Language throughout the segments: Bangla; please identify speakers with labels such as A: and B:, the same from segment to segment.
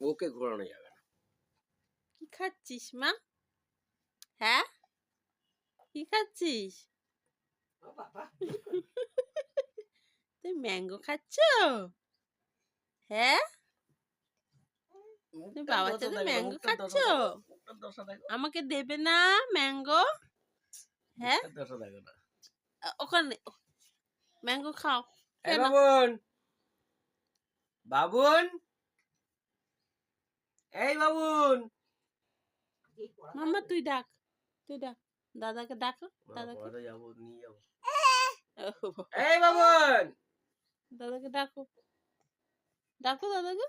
A: ওকে ঘোরানো যাবে না।
B: কি খাচ্ছিস মা? হ্যাঁ? কি খাচ্ছিস? তুই ম্যাঙ্গো খাচ্ছ? হ্যাঁ? তুমি বাবার সাথে ম্যাঙ্গো খাচ্ছ? আমাকে দেবে না ম্যাঙ্গো? হ্যাঁ? ওখানে ম্যাঙ্গো খাও।
A: বাবুন! বাবুন! এই বাবুন।
B: মাম্মা তুই ডাক তুই ডাক। দাদাকে ডাকো দাদাকে।
A: যাব নিয়ে যাব। এই বাবুন।
B: দাদাকে ডাকো। ডাকো দাদাকে।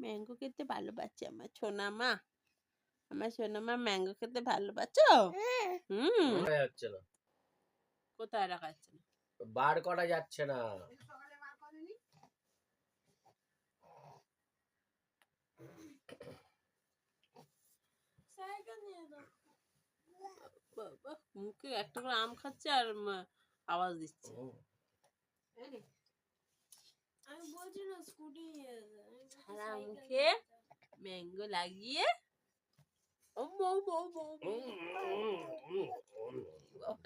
B: ম্যাঙ্গো খেতে ভালোবাসে আমার সোনা মা। আমার সোনা মা ম্যাঙ্গো খেতে ভালোবাসো? হুম।
A: না।
B: কোথায় রাখা যাচ্ছে না?
A: বার করা যাচ্ছে না।
B: মুখে একটা করে আম খাচ্ছে আর আওয়াজ দিচ্ছে।
C: আমি বলছি না স্কুটি
B: সারা মুখে ম্যাঙ্গো লাগিয়ে ওম, ওম। টক